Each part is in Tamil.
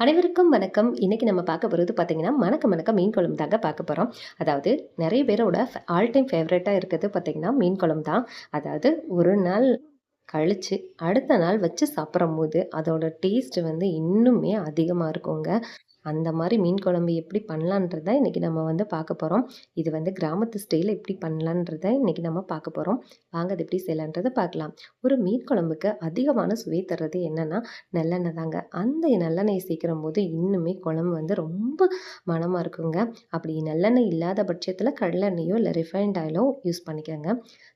அனைவருக்கும் வணக்கம். இன்றைக்கி நம்ம பார்க்க போகிறது பார்த்திங்கன்னா மணக்க மணக்க மீன் குழம்பு தாங்க பார்க்க போகிறோம் அதாவது நிறைய பேரோட ஆல் டைம் ஃபேவரட்டாக இருக்கிறது பார்த்தீங்கன்னா மீன் குழம்பு தான் அதாவது ஒரு நாள் கழித்து அடுத்த நாள் வச்சு சாப்பிடும் போது அதோட டேஸ்ட் வந்து இன்னுமே அதிகமாக இருக்குங்க. அந்த மாதிரி மீன் குழம்பு எப்படி பண்ணலான்றத இன்றைக்கி நம்ம வந்து பார்க்க போகிறோம் இது வந்து கிராமத்து ஸ்டைலில் எப்படி பண்ணலான்றத இன்றைக்கி நம்ம பார்க்க போகிறோம் வாங்க அது எப்படி செய்யலான்றதை பார்க்கலாம். ஒரு மீன் குழம்புக்கு அதிகமான சுவை தர்றது என்னென்னா நல்லெண்ணெய் தாங்க. அந்த நல்லெண்ணெய் சேர்க்குறம் போது இன்னுமே குழம்பு வந்து ரொம்ப மணமாக இருக்குங்க. அப்படி நல்லெண்ணெய் இல்லாத பட்சத்தில் கடலெண்ணெயோ இல்லை ரிஃபைண்ட் ஆயிலோ யூஸ் பண்ணிக்கோங்க.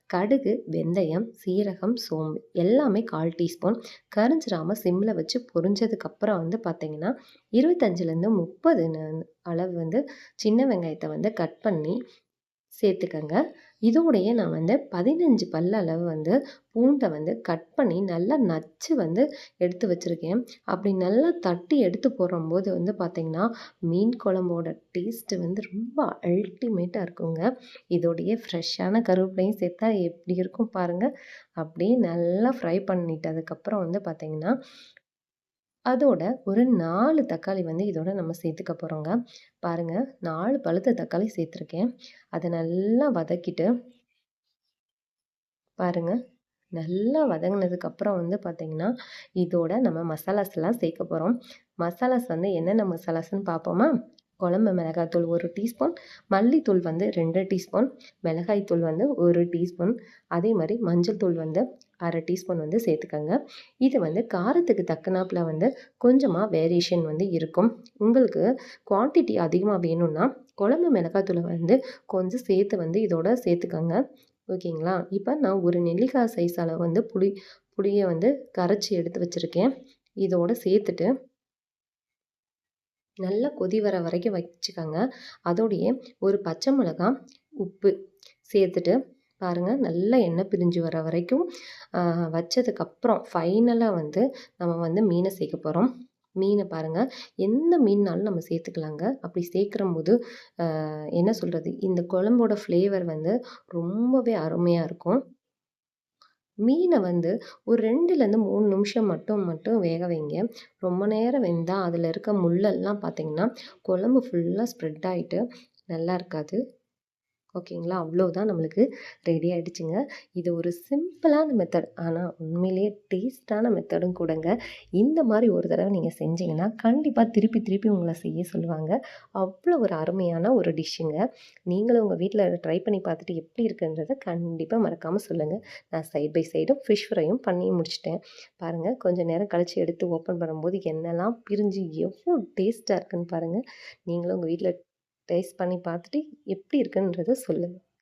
கடுகு வெந்தயம் சீரகம் சோம்பு எல்லாமே கால் டீஸ்பூன். கரிஞ்சிராமல் சிம்மில் வச்சு பொரிஞ்சதுக்கப்புறம் வந்து பார்த்திங்கன்னா இருபத்தஞ்சிலேருந்து முப்பது அளவு வந்து சின்ன வெங்காயத்தை வந்து கட் பண்ணி சேர்த்துக்கங்க. இதோடைய நான் வந்து பதினஞ்சு பல்ல அளவு வந்து பூண்டை வந்து கட் பண்ணி நல்லா நச்சு வந்து எடுத்து வச்சுருக்கேன். அப்படி நல்லா தட்டி எடுத்து போடும்போது வந்து பார்த்திங்கன்னா மீன் குழம்போட டேஸ்ட்டு வந்து ரொம்ப அல்டிமேட்டாக இருக்குங்க. இதோடைய ஃப்ரெஷ்ஷான கருவேப்பிலையும் சேர்த்தா எப்படி இருக்கும் பாருங்கள் அப்படியே நல்லா ஃப்ரை பண்ணிட்டு அதுக்கப்புறம் வந்து பார்த்திங்கன்னா அதோட ஒரு நாலு தக்காளி வந்து இதோட நம்ம சேர்த்துக்க போகிறோங்க பாருங்கள் நாலு பழுத்த தக்காளி சேர்த்துருக்கேன். அதை நல்லா வதக்கிட்டு பாருங்கள் நல்லா வதங்கினதுக்கப்புறம் வந்து பார்த்திங்கன்னா இதோட நம்ம மசாலாஸ்லாம் சேர்க்க போகிறோம் மசாலாஸ் வந்து என்னென்ன மசாலாஸ்ன்னு பார்ப்போமா குழம்பு மிளகாய்த்தூள் ஒரு டீஸ்பூன் மல்லித்தூள் வந்து ரெண்டு டீஸ்பூன் மிளகாய்த்தூள் வந்து ஒரு டீஸ்பூன் அதே மாதிரி மஞ்சள் தூள் வந்து அரை டீஸ்பூன் வந்து சேர்த்துக்கோங்க. இது வந்து காரத்துக்கு தக்கனாப்பில் வந்து கொஞ்சமாக வேரியேஷன் வந்து இருக்கும். உங்களுக்கு குவான்டிட்டி அதிகமாக வேணும்னா குழம்பு மிளகாத்தூளை வந்து கொஞ்சம் சேர்த்து வந்து இதோட சேர்த்துக்கோங்க. ஓகேங்களா? இப்போ நான் ஒரு நெல்லிக்காய் சைஸ் அளவு வந்து புளி புளியை வந்து கரைச்சி எடுத்து வச்சுருக்கேன். இதோட சேர்த்துட்டு நல்லா கொதி வர வரைக்கும் வச்சுக்கோங்க. அதோடைய ஒரு பச்சை மிளகாய் உப்பு சேர்த்துட்டு பாருங்கள் நல்லா எண்ணெய் பிரிஞ்சு வர வரைக்கும் வச்சதுக்கப்புறம் ஃபைனலாக வந்து நம்ம வந்து மீனை சேர்க்க போகிறோம் மீனை பாருங்கள் எந்த மீன்னாலும் நம்ம சேர்த்துக்கலாங்க. அப்படி சேர்க்குற போது என்ன சொல்கிறது இந்த குழம்போட ஃப்ளேவர் வந்து ரொம்பவே அருமையாக இருக்கும். மீனை வந்து ஒரு ரெண்டுலேருந்து மூணு நிமிஷம் மட்டும் மட்டும் வேக வைங்க. ரொம்ப நேரம் வெந்தால் அதில் இருக்க முள்ளெல்லாம் பார்த்திங்கன்னா குழம்பு ஃபுல்லாக ஸ்ப்ரெட் ஆகிட்டு நல்லா இருக்காது. ஓகேங்களா? அவ்வளோதான் நம்மளுக்கு ரெடி ஆகிடுச்சுங்க இது ஒரு சிம்பிளான மெத்தட் ஆனால் உண்மையிலேயே டேஸ்ட்டான மெத்தடும் கூடங்க. இந்த மாதிரி ஒரு தடவை நீங்கள் செஞ்சீங்கன்னா கண்டிப்பாக திருப்பி திருப்பி உங்களை செய்ய சொல்லுவாங்க. அவ்வளோ ஒரு அருமையான ஒரு டிஷ்ஷுங்க நீங்களும் உங்கள் வீட்டில் ட்ரை பண்ணி பார்த்துட்டு எப்படி இருக்குன்றதை கண்டிப்பாக மறக்காமல் சொல்லுங்கள் நான் சைட் பை சைடும் ஃபிஷ் ஃப்ரையும் பண்ணி முடிச்சிட்டேன். பாருங்கள் கொஞ்சம் நேரம் கழித்து எடுத்து ஓப்பன் பண்ணும்போது என்னெல்லாம் பிரிஞ்சு எவ்வளோ டேஸ்ட்டாக இருக்குன்னு பாருங்கள் நீங்களும் உங்கள் வீட்டில் டேஸ்ட் பண்ணி பார்த்துட்டு எப்படி இருக்குன்றதை சொல்லுங்கள்